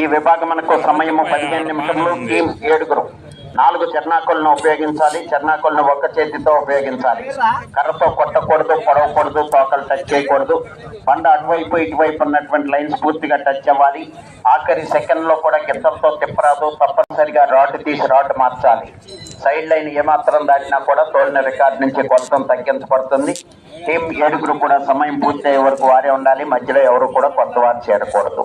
ఈ విభాగమునకు సమయము పదిహేను నిమిషములు టీమ్ ఏడుగురు. నాలుగు చెర్నాకులను ఉపయోగించాలి చెర్నాకులను ఒక్క చేతితో ఉపయోగించాలి. కర్రతో కొట్టకూడదు పొడవకూడదు తోకలు టచ్ చేయకూడదు. బండ అటువైపు ఇటువైపు ఉన్నటువంటి లైన్స్ పూర్తిగా టచ్ అవ్వాలి. ఆఖరి సెకండ్లో కూడా గిత్తలతో తిప్పరాదు తప్పనిసరిగా రాడ్ తీసి రాడ్ మార్చాలి. సైడ్ లైన్ ఏమాత్రం దాటినా కూడా తోలిన రికార్డ్ నుంచి కొలతం తగ్గించబడుతుంది. టీం ఏడుగురు కూడా సమయం పూర్తయ్యే వరకు వారే ఉండాలి. మధ్యలో ఎవరు కూడా కొత్త వారు చేరకూడదు.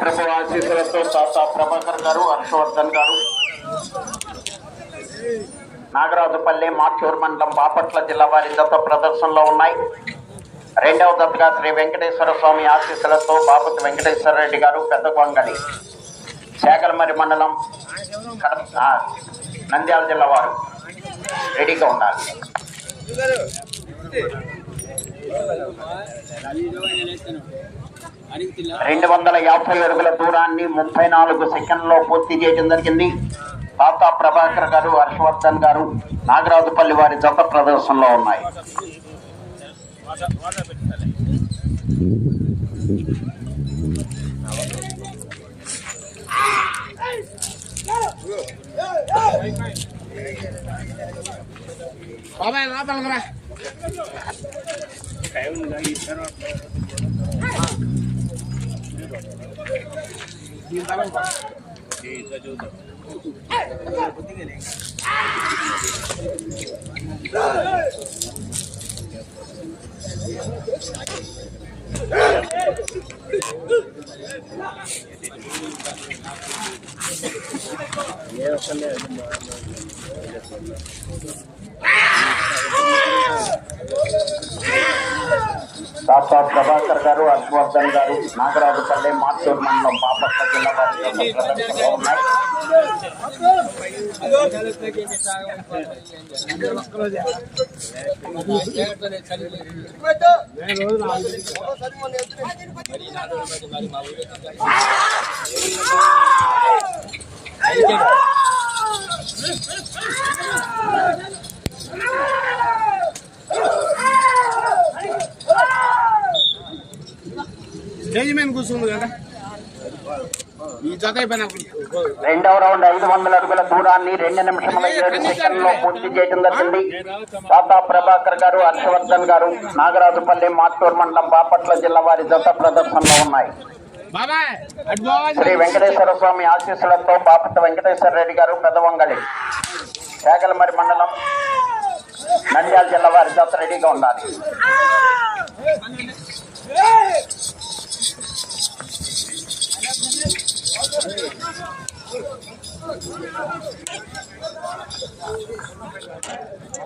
ప్రభు ఆశీస్సులతో తాత ప్రభాకర్ గారు హర్షవర్ధన్ గారు. నాగరాజుపల్లి మాచూరు మండలం బాపట్ల జిల్లా వారి జత ప్రదర్శనలో ఉన్నాయి. రెండవ జతగా శ్రీ వెంకటేశ్వర స్వామి ఆశీస్సులతో బాపతి వెంకటేశ్వర రెడ్డి గారు పెద్ద కొంగలి శాగలమరి మండలం కడప నంద్యాల జిల్లా వారు రెడీగా ఉన్నారు రెండు వందల యాభై అడుగుల దూరాన్ని ముప్పై నాలుగు సెకండ్లో పూర్తి చేయడం జరిగింది. తాతా ప్రభాకర్ గారు హర్షవర్ధన్ గారు నాగరాజుపల్లి వారి జత ప్రదర్శనలో ఉన్నాయి. బాబాయ్ లోపలికి రా. డాక్టర్ ప్రభాకర్ గారు హర్షవర్ధన్ గారు నాగరాజుపల్లి మార్చూర్ మండలం బాపట్ల జిల్లా వారి జత కూర్చుంది కదా ఈ జత అయిపోయినా రెండవ రౌండ్ ఐదు వందల అడుగుల దూరాన్ని రెండు నిమిషముల ఏడు సెకండ్లో పూర్తి చేయడం జరిగింది. తాతా ప్రభాకర్ గారు హర్షవర్ధన్ గారు నాగరాజుపల్లి మాటూరు మండలం బాపట్ల జిల్లా వారి జత ప్రదర్శనలో ఉన్నాయి. శ్రీ వెంకటేశ్వర స్వామి ఆశీస్సులతో బాపట్ల వెంకటేశ్వర రెడ్డి గారు పెదవంగళి శాగలమరి మండలం నంద్యాల జిల్లా వారి జత రెడీగా ఉండాలి.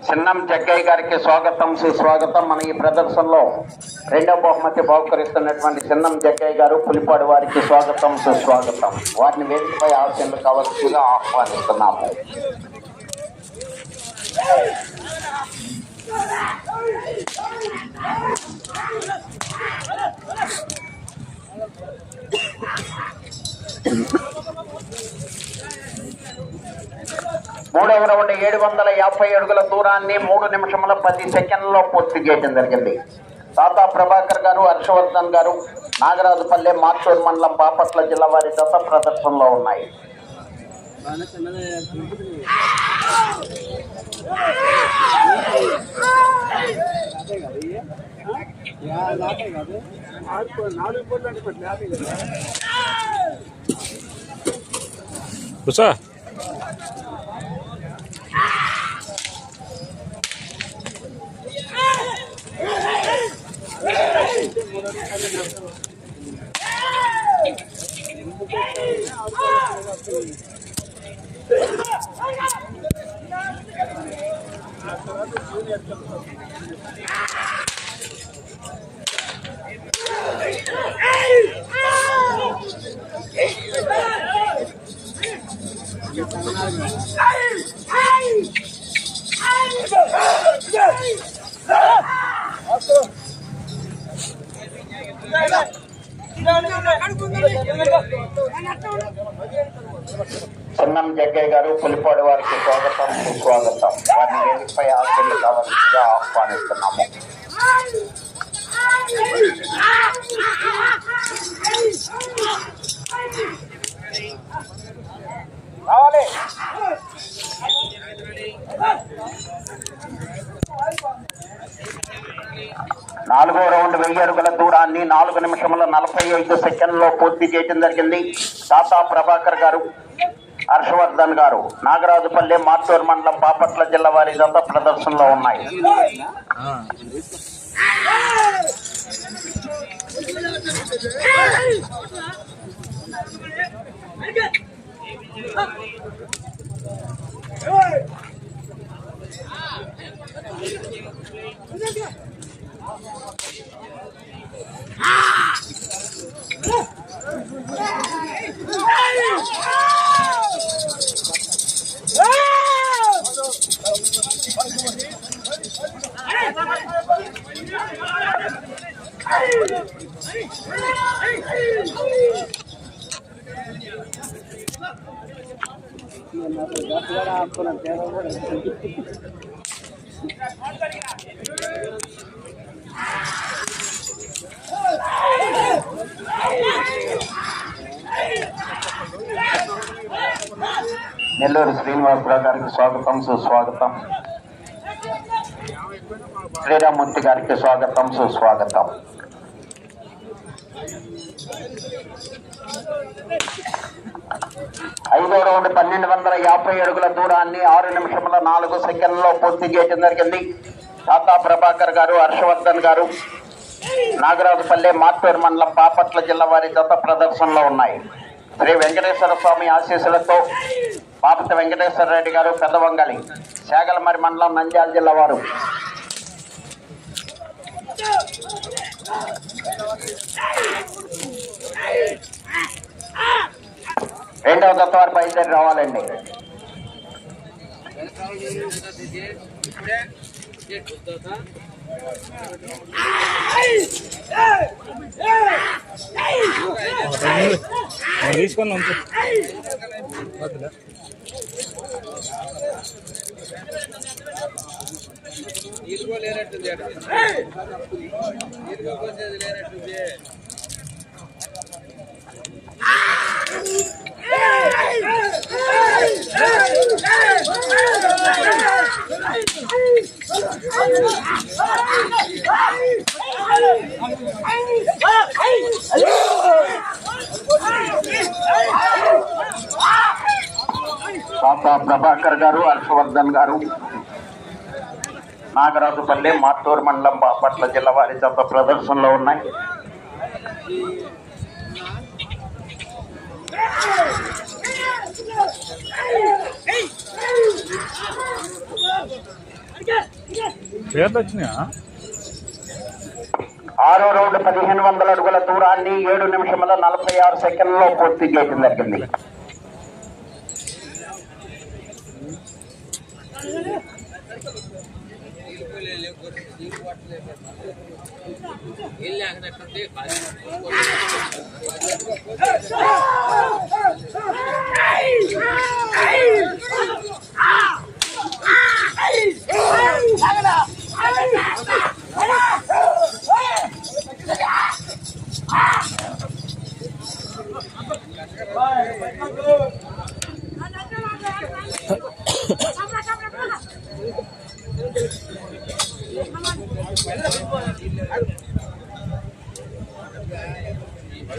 చిన్నం జగ్గయ్య గారికి స్వాగతం సుస్వాగతం. మన ఈ ప్రదర్శనలో రెండవ బహుమతి బహుకరిస్తున్నటువంటి చిన్నం జగ్గయ్య గారు పులిపాడు వారికి స్వాగతం సుస్వాగతం. వారిని వేదికపై ఆశలు కావాల్సిందిగా ఆహ్వానిస్తున్నాము. మూడవ రౌండ్ ఏడు వందల యాభై అడుగుల దూరాన్ని మూడు నిమిషముల పది సెకండ్లలో పూర్తి చేయడం జరిగింది. తాతా ప్రభాకర్ గారు హర్షవర్ధన్ గారు నాగరాజుపల్లె మార్చూర్ మండలం బాపట్ల జిల్లా వారి దశ ప్రదర్శనలో ఉన్నాయి. Hey! చిన్నం జగ్గయ్య గారు పులిపాడు వారికి స్వాగతం సుస్వాగతం. వారిని వేదికపై ఆశీర్లు కావాల్సిందిగా ఆహ్వానిస్తున్నాము. రావాలి. నాలుగో రౌండ్ వెయ్యి అడుగుల దూరాన్ని నాలుగు నిమిషముల నలభై ఐదు సెకండ్లో పూర్తి చేయడం జరిగింది. తాతా ప్రభాకర్ గారు హర్షవర్ధన్ గారు నాగరాజుపల్లి మార్చూరు మండలం బాపట్ల జిల్లా వారి జత ప్రదర్శనలో ఉన్నాయి నెల్లూరు శ్రీనివాసరావు గారికి స్వాగతం సుస్వాగతం. శ్రీరామూర్తి గారికి స్వాగతం సుస్వాగతం. ఐదో రౌండ్ పన్నెండు వందల యాభై అడుగుల దూరాన్ని ఆరు నిమిషముల నాలుగు సెకండ్లలో పూర్తి చేయడం జరిగింది. తాతా ప్రభాకర్ గారు హర్షవర్ధన్ గారు నాగరాజుపల్లె మార్పేరు మండలం బాపట్ల జిల్లా వారి దత్త ప్రదర్శనలో ఉన్నాయి. శ్రీ వెంకటేశ్వర స్వామి ఆశీస్సులతో బాపతి వెంకటేశ్వర రెడ్డి గారు పెద్దవంగళి శాగలమరి మండలం నంద్యాల జిల్లా వారు. రెండవ దత్త వారు బయలుదేరి రావాలండి. తీసుకొని ఉంచు. తాతా ప్రభాకర్ గారు హర్షవర్ధన్ గారు నాగరాజుపల్లి మాత్తూరు మండలం బాపట్ల జిల్లా వారి జత ప్రదర్శనలో ఉన్నాయి. పేర్లు వచ్చినాయా ఆరో రౌండ్ పదిహేను వందల అడుగుల దూరాన్ని ఏడు నిమిషముల నలభై ఆరు సెకండ్లో పూర్తి చేయడం జరిగింది. వెళ్ళాక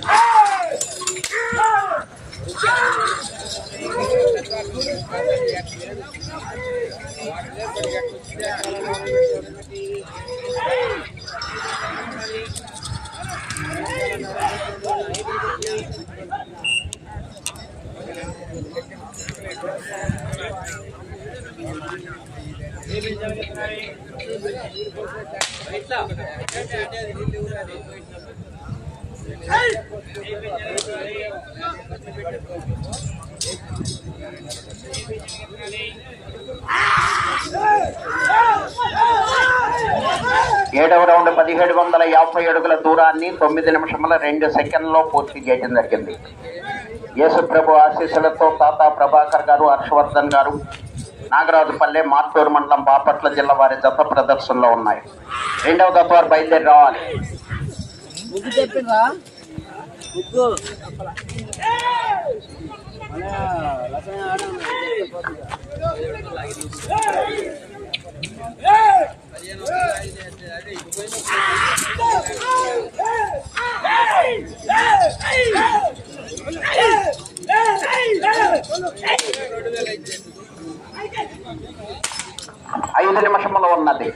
Ah! ఇట్లా ఏడవ రౌండ్ పదిహేడు వందల యాభై అడుగుల దూరాన్ని తొమ్మిది నిమిషముల రెండు సెకండ్లో పూర్తి చేయడం జరిగింది. యేసుప్రభు ఆశీస్సులతో తాత ప్రభాకర్ గారు హర్షవర్ధన్ గారు నాగరాజుపల్లె మార్టూరు మండలం బాపట్ల జిల్లా వారి జత ప్రదర్శనలో ఉన్నాయి. రెండవ దత్త వారు బయలుదేరి రావాలి. ముగ్గు ఐదు నిమిషములు ఉన్నది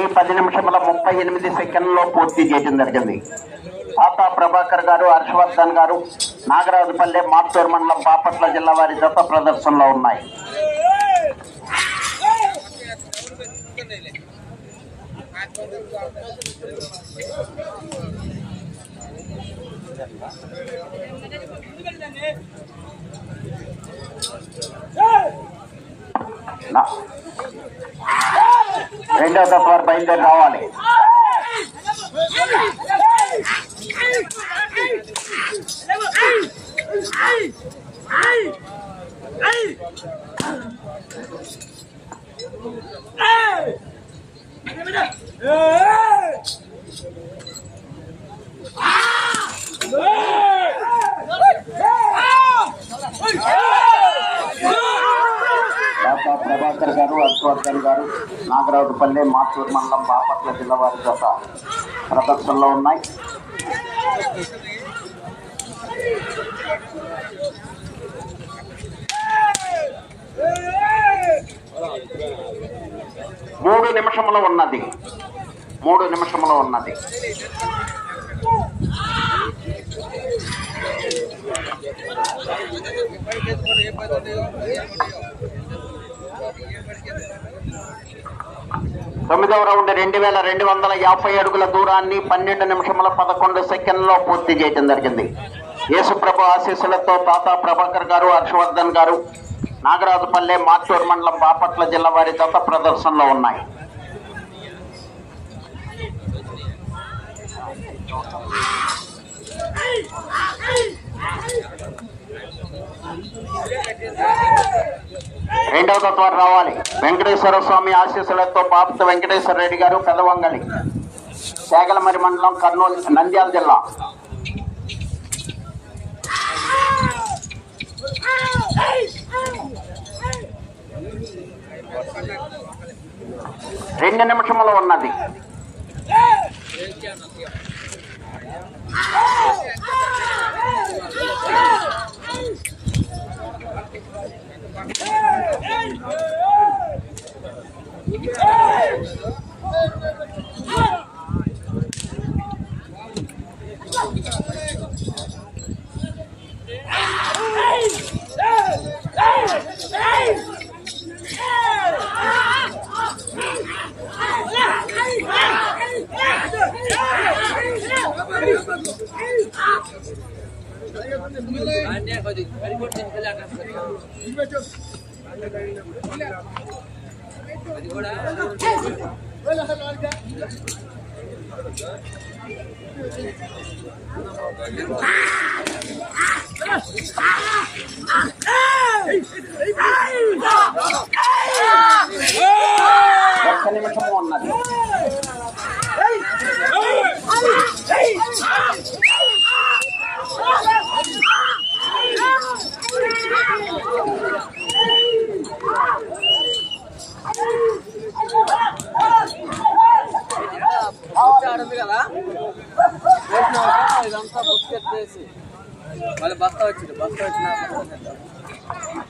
దూరాన్ని పది నిమిషముల ముప్పై ఎనిమిది సెకండ్లో పూర్తి చేయడం జరిగింది తాతా ప్రభాకర్ గారు హర్షవర్ధన్ గారు నాగరాజుపల్లె మాత్తూరు మండలం బాపట్ల జిల్లా వారి జత ప్రదర్శనలో ఉన్నాయి Hey! రెండవ దఫ వారు బయలుదేరి రావాలి డాక్టర్ హర్షవర్ధన్ గారు నాగరావుపల్లె మాచూరు మండలం బాపట్ల జిల్లా వారి జత ప్రదర్శనలో ఉన్నాయి. మూడు నిమిషంలో ఉన్నది. మూడు నిమిషంలో ఉన్నది. తొమ్మిదవ రౌండ్ రెండు వేల రెండు వందల యాభై అడుగుల దూరాన్ని పన్నెండు నిమిషముల పదకొండు సెకండ్లో పూర్తి చేయడం జరిగింది. యేసుప్రభు ఆశీస్సులతో తాతా ప్రభాకర్ గారు హర్షవర్ధన్ గారు నాగరాజుపల్లె మార్టూరు మండలం బాపట్ల జిల్లా వారి దత్త ప్రదర్శనలో ఉన్నాయి. రెండవ తత్వాలు రావాలి. వెంకటేశ్వర స్వామి ఆశీస్సులతో బాపత వెంకటేశ్వర రెడ్డి గారు పెదవంగలి శాగలమరి మండలం కర్నూలు నంద్యాల జిల్లా. రెండు నిమిషములు ఉన్నది. Ah! Hey! ఒక్క నిమిషము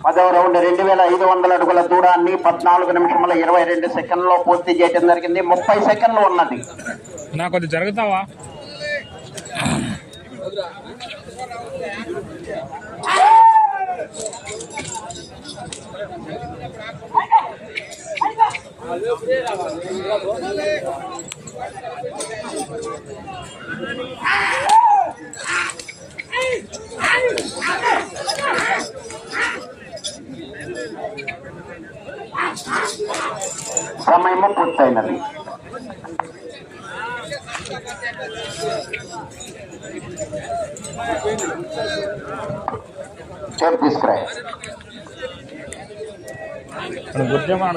పదవ రౌండ్ రెండు వేల ఐదు వందల అడుగుల దూరాన్ని పద్నాలుగు నిమిషముల ఇరవై రెండు సెకండ్లో పూర్తి చేయడం జరిగింది. ముప్పై సెకండ్లు ఉన్నది. నాకు అది జరుగుతావా? సమయము పూర్తయినది. టేప్ తీసుకురా మన గుర్జమాన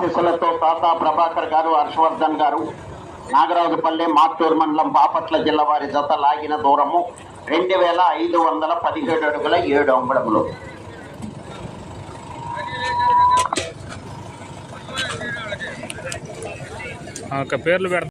ఆశీస్సులతో తాత ప్రభాకర్ గారు హర్షవర్ధన్ గారు నాగరాజుపల్లె మాత్తూరు మండలం బాపట్ల జిల్లా వారి జత లాగిన దూరము రెండు వేల ఐదు వందల పదిహేడు అడుగుల ఏడు అంగుళములు. పేర్లు